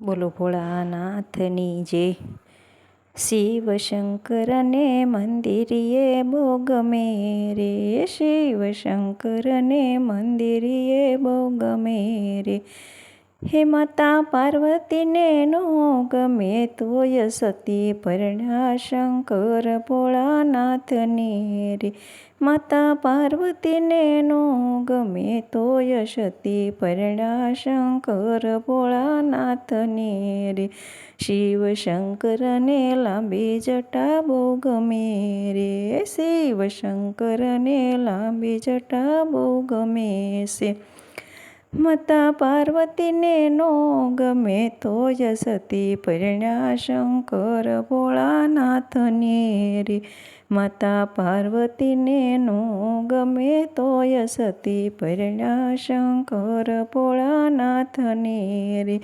બોલો ભોળાનાથની જે શિવ શંકરને મંદિરીએ બહુ ગમે રે શિવ શંકરને મંદિરીએ બહુ ગમે રે હે માતા પાર્વતીને નો ગમે તોય સતી પરણા શંકર ભોળાનાથને રે માતા પાર્વતીને નો ગમે તોય સતી પરણા શંકર ભોળાનાથને રે શિવ શંકરને લાંબી જટા બહુ ગમે રે શિવ શંકરને લાંબી જટા બહુ ગમે છે માતા પાર્વતીને નો ગમે તોય સતી પરણ્યા શંકર ભોળાનાથને રે માતા પાર્વતીને નો ગમે તોય સતી પરણ્યા શંકર ભોળાનાથને રે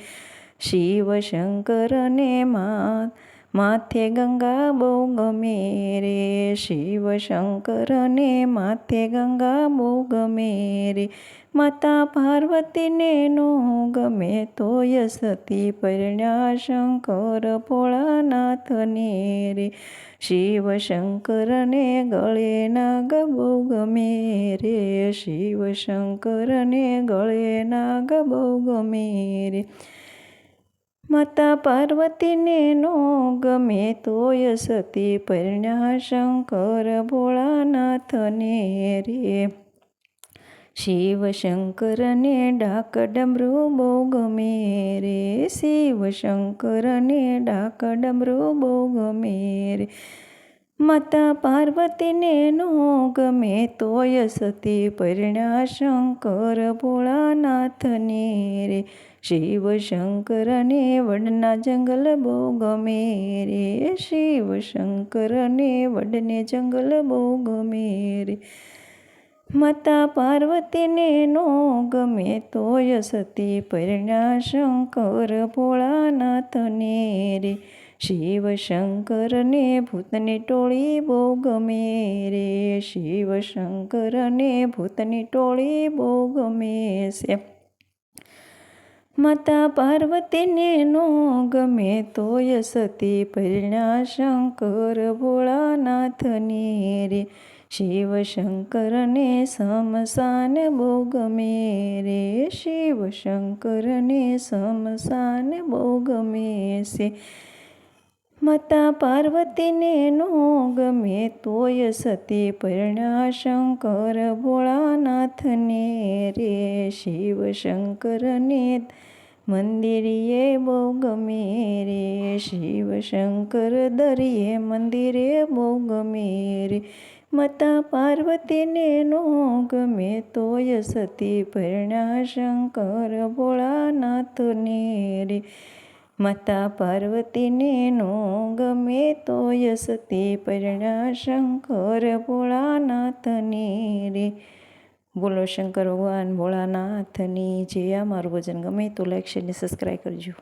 શિવ શંકરને મા માથે ગંગા બહુ ગમે રે શિવ શંકરને માથે ગંગા બહુ ગમે રે માતા પાર્વતીને નો ગમે તોય સતી પરણ્યા શંકર ભોળાનાથને રે શિવ શંકરને ગળે નાગ બહુ ગમે રે શિવ શંકરને ગળે નાગ બહુ ગમે રે માતા પાર્વતીને નો ગમે તોય સતી પરણ્યા શંકર ભોળાનાથને રે શિવ શંકરને ડાક ડમરૂ બહુ ગમે રે શિવ શંકરને ડાક ડમરૂ બહુ ગમે રે માતા પાર્વતીને નો ગમે તોય સતી પરણ્યા શંકર ભોળાનાથને રે. શિવ શંકરને વડના જંગલ બહુ ગમે રે. શિવ શંકરને વડને જંગલ બહુ ગમે રે. માતા પાર્વતીને નો ગમે તોય સતી પરણ્યા શંકર ભોળાનાથને રે. શિવ શંકરને ભૂતની ટોળી બહુ ગમે રે. શિવ શંકરને ભૂતની ટોળી બહુ ગમે છે માતા પાર્વતીને નો ગમે તોય સતી પરિણા શંકર ભોળાનાથને રે. શિવ શંકરને સમસાન બહુ ગમે રે. શિવ શંકરને સમસાન બહુ ગમે છે માતા પાર્વતીને નો ગમે તોય સતી પરણ્યા શંકર ભોળાનાથને રે શિવ શંકરને મંદિરીએ બહુ ગમે રે. શિવ શંકર દરિયે મંદિરે બહુ ગમે રે. માતા પાર્વતીને નો ગમે તોય સતી પરણ્યા શંકર ભોળાનાથને રે માતા પાર્વતીને નો ગમે તો યસતે પરણા શંકર ભોળાનાથને રે. બોલો શંકર ભગવાન ભોળાનાથની જે આ મારું ભજન ગમે તો લાઈક શેરને સબસ્ક્રાઈબ કરજો.